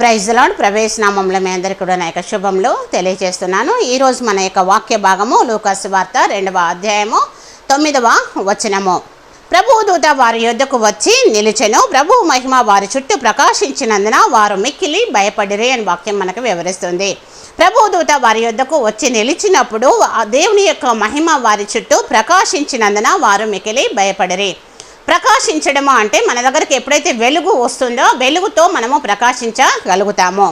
Praise lord ప్రవేశనామంలో మీ అందరికీ కూడా నా యొక్క శుభములు తెలియజేస్తున్నాను. ఈరోజు మన యొక్క వాక్య భాగము లూకస్ వార్త రెండవ అధ్యాయము తొమ్మిదవ వచనము. ప్రభువు దూత వారి యొద్దకు వచ్చి నిలిచెను. ప్రభు మహిమ వారి చుట్టూ ప్రకాశించినందున వారు మిక్కిలి భయపడిరి అని వాక్యం మనకు వివరిస్తుంది. ప్రభు దూత వారి యొద్దకు వచ్చి నిలిచినప్పుడు ఆ దేవుని యొక్క మహిమ వారి చుట్టూ ప్రకాశించినందున వారు మిక్కిలి భయపడిరి. ప్రకాశించడము అంటే మన దగ్గరికి ఎప్పుడైతే వెలుగు వస్తుందో వెలుగుతో మనము ప్రకాశించగలుగుతాము.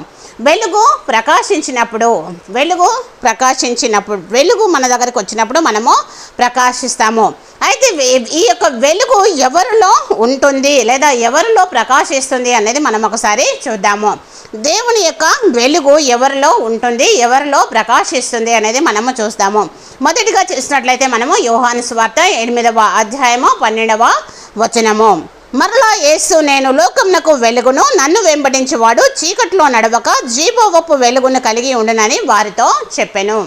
వెలుగు ప్రకాశించినప్పుడు వెలుగు ప్రకాశించినప్పుడు వెలుగు మన దగ్గరికి వచ్చినప్పుడు మనము ప్రకాశిస్తాము. అయితే ఈ యొక్క వెలుగు ఎవరిలో ఉంటుంది లేదా ఎవరిలో ప్రకాశిస్తుంది అనేది మనం ఒకసారి చూద్దాము. దేవుని యొక్క వెలుగు ఎవరిలో ఉంటుంది ఎవరిలో ప్రకాశిస్తుంది అనేది మనము చూస్తాము. మొదటిగా చూసినట్లయితే మనము యోహాను స్వార్త ఎనిమిదవ అధ్యాయము పన్నెండవ వచనము. మరలా యేసు నేను లోకమునకు వెలుగును నన్ను వెంబడించేవాడు చీకట్లో నడవక జీవోవపు వెలుగును కలిగి ఉండునని వారితో చెప్పెను.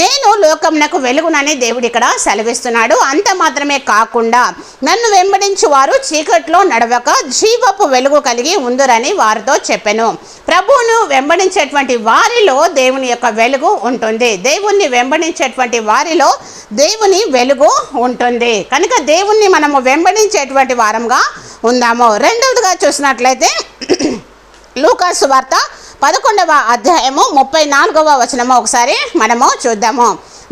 నేను లోకమునకు వెలుగునని దేవుడు ఇక్కడ సెలవిస్తున్నాడు. అంత మాత్రమే కాకుండా నన్ను వెంబడించు వారు చీకట్లో నడవక జీవపు వెలుగు కలిగి ఉందరని వారితో చెప్పాను. ప్రభువును వెంబడించేటువంటి వారిలో దేవుని యొక్క వెలుగు ఉంటుంది. దేవుణ్ణి వెంబడించేటువంటి వారిలో దేవుని వెలుగు ఉంటుంది. కనుక దేవుణ్ణి మనము వెంబడించేటువంటి వారంగా ఉందాము. రెండవదిగా చూసినట్లయితే లూకాసు వార్త పదకొండవ అధ్యాయము ముప్పై నాలుగవ వచనము. ఒకసారి మనము చూద్దాము.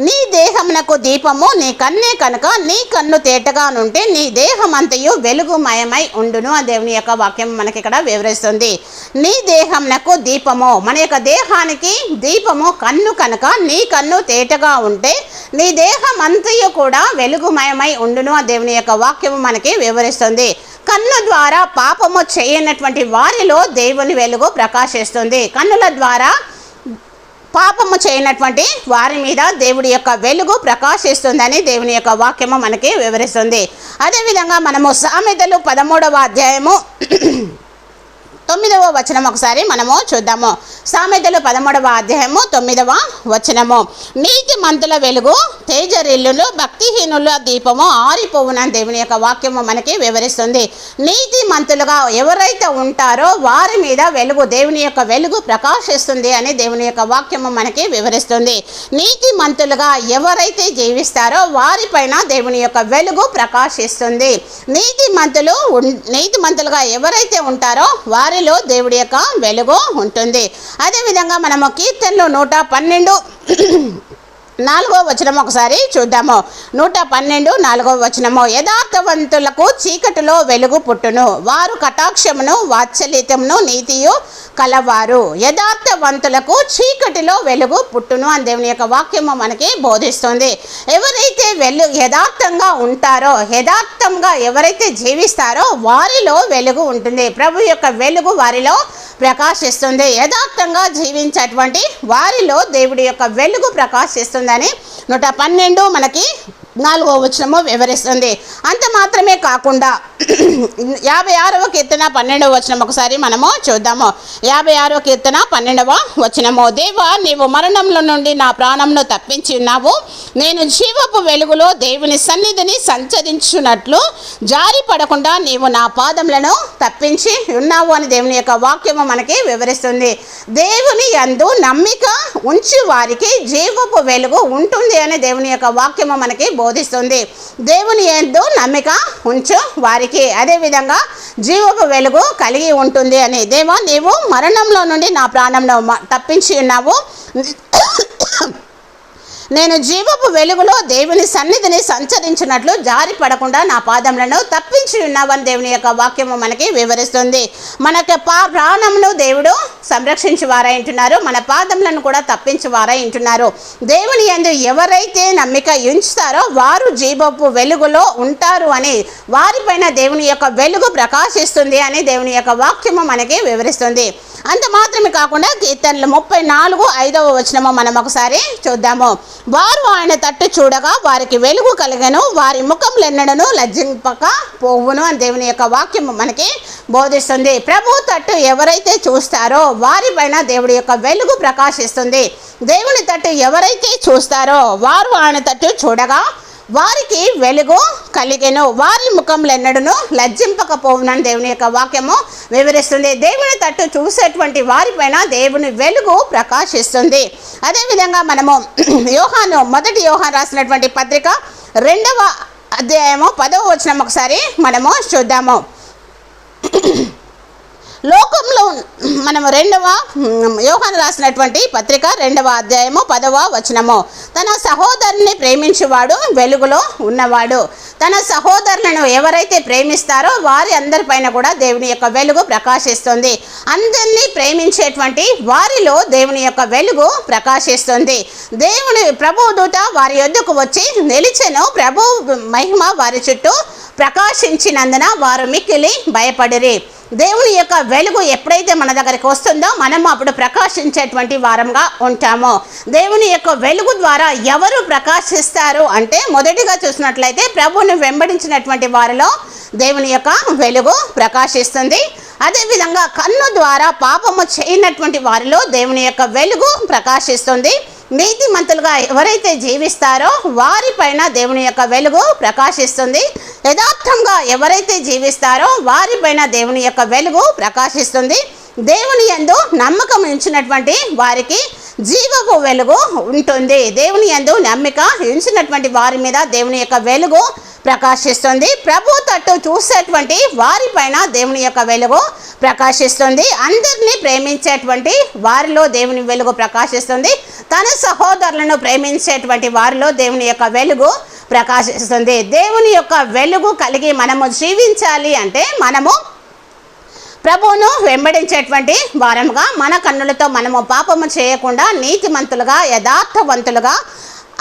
నీ దేహమునకు దీపము నీ కన్నే కనుక నీ కన్ను తేటగా నుంటే నీ దేహం అంతయు వెలుగుమయమై ఉండును ఆ దేవుని యొక్క వాక్యం మనకి ఇక్కడ వివరిస్తుంది. నీ దేహమునకు దీపము మన యొక్క దేహానికి దీపము కన్ను కనుక నీ కన్ను తేటగా ఉంటే నీ దేహం అంతయు కూడా వెలుగుమయమై ఉండును ఆ దేవుని యొక్క వాక్యము మనకి వివరిస్తుంది. కన్ను ద్వారా పాపము చేయనటువంటి వారిలో దేవుని వెలుగు ప్రకాశిస్తుంది. కన్నుల ద్వారా పాపము చేయనటువంటి వారి మీద దేవుడి యొక్క వెలుగు ప్రకాశిస్తుందని దేవుని యొక్క వాక్యము మనకి వివరిస్తుంది. అదేవిధంగా మనము సామెతలు పదమూడవ అధ్యాయము తొమ్మిదవ వచనం ఒకసారి మనము చూద్దాము. సామెతలు పదమూడవ అధ్యాయము తొమ్మిదవ వచనము. నీతి మంతుల వెలుగు తేజరిల్లులు భక్తిహీనుల దీపము ఆరిపోవునని దేవుని యొక్క వాక్యము మనకి వివరిస్తుంది. నీతి మంతులుగా ఎవరైతే ఉంటారో వారి మీద వెలుగు దేవుని యొక్క వెలుగు ప్రకాశిస్తుంది అని దేవుని యొక్క వాక్యము మనకి వివరిస్తుంది. నీతి మంతులుగా ఎవరైతే జీవిస్తారో వారిపైన దేవుని యొక్క వెలుగు ప్రకాశిస్తుంది. నీతి మంతులు నీతి మంతులుగా ఎవరైతే ఉంటారో వారి వారిలో దేవుడి యొక్క వెలుగు ఉంటుంది. అదేవిధంగా మనము కీర్తనలో నూట పన్నెండు. నాలుగో వచనం ఒకసారి చూద్దాము. నూట పన్నెండు నాలుగో వచనము. యథార్థవంతులకు చీకటిలో వెలుగు పుట్టును. వారు కటాక్షమును వాత్సల్యతమును నీతియు కలవారు. యథార్థవంతులకు చీకటిలో వెలుగు పుట్టును అని దేవుని యొక్క వాక్యము మనకి బోధిస్తుంది. ఎవరైతే వెలు యథార్థంగా ఉంటారో యథార్థంగా ఎవరైతే జీవిస్తారో వారిలో వెలుగు ఉంటుంది. ప్రభు యొక్క వెలుగు వారిలో ప్రకాశిస్తుంది. యథార్థంగా జీవించేటువంటి వారిలో దేవుడి యొక్క వెలుగు ప్రకాశిస్తుందని నూట పన్నెండు మనకి నాలుగో వచనము వివరిస్తుంది. అంత మాత్రమే కాకుండా యాభై ఆరవ కీర్తన పన్నెండవ వచనం ఒకసారి మనము చూద్దాము. యాభై ఆరవ కీర్తన పన్నెండవ వచనము. దేవా నీవు మరణంలో నుండి నా ప్రాణంను తప్పించి ఉన్నావు. నేను జీవపు వెలుగులో దేవుని సన్నిధిని సంచరించున్నట్లు జారి పడకుండా నీవు నా పాదములను తప్పించి ఉన్నావు అని దేవుని యొక్క వాక్యము మనకి వివరిస్తుంది. దేవుని యందు నమ్మిక ఉంచి వారికి జీవపు వెలుగు ఉంటుంది అని దేవుని యొక్క వాక్యము మనకి బోధ బోధిస్తుంది. దేవుని ఎందు నమ్మిక ఉంచు వారికి. అదేవిధంగా జీవపు వెలుగు కలిగి ఉంటుంది అని. దేవా నీవు మరణంలో నుండి నా ప్రాణంలో మ- తప్పించి ఉన్నావు. నేను జీవపు వెలుగులో దేవుని సన్నిధిని సంచరించినట్లు జారి పడకుండా నా పాదములను తప్పించి ఉన్నావని దేవుని యొక్క వాక్యము మనకి వివరిస్తుంది. మనకి పా ప్రాణమును దేవుడు సంరక్షించువారై ఉంటున్నారు మన పాదములను కూడా తప్పించువారై ఉంటున్నారు దేవుని యందు ఎవరైతే నమ్మిక ఉంచుతారో వారు జీవపు వెలుగులో ఉంటారు అని వారిపైన దేవుని యొక్క వెలుగు ప్రకాశిస్తుంది అని దేవుని యొక్క వాక్యము మనకి వివరిస్తుంది. అంత మాత్రమే కాకుండా కీర్తనలు ముప్పై నాలుగు ఐదవ వచనము మనం ఒకసారి చూద్దాము. వారు ఆయన తట్టు చూడగా వారికి వెలుగు కలిగను వారి ముఖములెన్నడను లజ్జింపక పోవును అని దేవుని యొక్క వాక్యము మనకి బోధిస్తుంది. ప్రభు తట్టు ఎవరైతే చూస్తారో వారిపైన దేవుడి యొక్క వెలుగు ప్రకాశిస్తుంది. దేవుని తట్టు ఎవరైతే చూస్తారో వారు ఆయన తట్టు చూడగా వారికి వెలుగు కలిగెను. వారి ముఖంలో ఎన్నడను లజ్జింపకపోవునని దేవుని యొక్క వాక్యము వివరిస్తుంది. దేవుని తట్టు చూసేటువంటి వారిపైన దేవుని వెలుగు ప్రకాశిస్తుంది. అదేవిధంగా మనము యోహాను మొదటి యోహాన్ రాసినటువంటి పత్రిక రెండవ అధ్యాయము పదవ వచనం ఒకసారి మనము చూద్దాము. మనం మనము రెండవ యోహాను రాసినటువంటి పత్రిక రెండవ అధ్యాయము పదవ వచనము. తన సహోదరుని ప్రేమించేవాడు వెలుగులో ఉన్నవాడు. తన సహోదరులను ఎవరైతే ప్రేమిస్తారో వారి అందరిపైన కూడా దేవుని యొక్క వెలుగు ప్రకాశిస్తుంది. అందరినీ ప్రేమించేటువంటి వారిలో దేవుని యొక్క వెలుగు ప్రకాశిస్తుంది. దేవుని ప్రభు దూత వారి యొద్దకు వచ్చి నిలిచెను. ప్రభు మహిమ వారి చుట్టూ ప్రకాశించినందున వారు మిక్కిలి భయపడిరి. దేవుని యొక్క వెలుగు ఎప్పుడైతే మన దగ్గరికి వస్తుందో మనము అప్పుడు ప్రకాశించేటువంటి వారంగా ఉంటాము. దేవుని యొక్క వెలుగు ద్వారా ఎవరు ప్రకాశిస్తారు అంటే మొదటిగా చూసినట్లయితే ప్రభువుని వెంబడించినటువంటి వారిలో దేవుని యొక్క వెలుగు ప్రకాశిస్తుంది. అదేవిధంగా కన్ను ద్వారా పాపము చేయనటువంటి వారిలో దేవుని యొక్క వెలుగు ప్రకాశిస్తుంది. నీతిమంతులుగా ఎవరైతే జీవిస్తారో వారిపైన దేవుని యొక్క వెలుగు ప్రకాశిస్తుంది. యథార్థంగా ఎవరైతే జీవిస్తారో వారిపైన దేవుని యొక్క వెలుగు ప్రకాశిస్తుంది. దేవుని యందు నమ్మకం ఉంచినటువంటి వారికి జీవపు వెలుగు ఉంటుంది. దేవుని యందు నమ్మిక ఉంచినటువంటి వారి మీద దేవుని యొక్క వెలుగు ప్రకాశిస్తుంది. ప్రభు తట్టు చూసేటువంటి వారిపైన దేవుని యొక్క వెలుగు ప్రకాశిస్తుంది. అందరినీ ప్రేమించేటువంటి వారిలో దేవుని వెలుగు ప్రకాశిస్తుంది. తన సహోదరులను ప్రేమించేటువంటి వారిలో దేవుని యొక్క వెలుగు ప్రకాశిస్తుంది. దేవుని యొక్క వెలుగు కలిగి మనము జీవించాలి అంటే మనము ప్రభువును వెంబడించేటువంటి వారముగా మన కన్నులతో మనము పాపము చేయకుండా నీతిమంతులుగా యథార్థవంతులుగా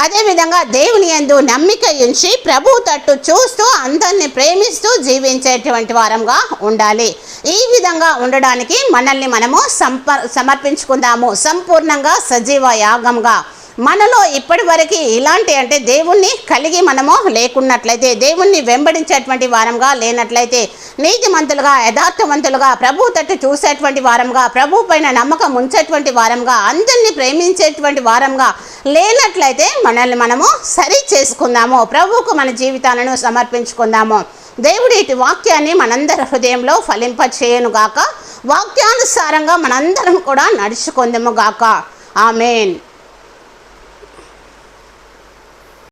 అదేవిధంగా దేవుని యందు నమ్మిక ఉంచి ప్రభు తట్టు చూస్తూ అందరిని ప్రేమిస్తూ జీవించేటువంటి వారంగా ఉండాలి. ఈ విధంగా ఉండడానికి మనల్ని మనము సంప సమర్పించుకుందాము. సంపూర్ణంగా సజీవ యాగంగా మనలో ఇప్పటి వరకు ఇలాంటి అంటే దేవుణ్ణి కలిగి మనము లేకున్నట్లయితే దేవుణ్ణి వెంబడించేటువంటి వారంగా లేనట్లయితే నీతిమంతులుగా యథార్థవంతులుగా ప్రభు తట్టు చూసేటువంటి వారంగా ప్రభు పైన నమ్మకం ఉంచేటువంటి వారంగా అందరినీ ప్రేమించేటువంటి వారంగా లేనట్లయితే మనల్ని మనము సరి చేసుకుందాము ప్రభువుకు మన జీవితాలను సమర్పించుకుందాము. దేవుడి ఇటు వాక్యాన్ని మనందరి హృదయంలో ఫలింప గాక. వాక్యానుసారంగా మనందరం కూడా నడుచుకుందాము గాక. ఆమెన్.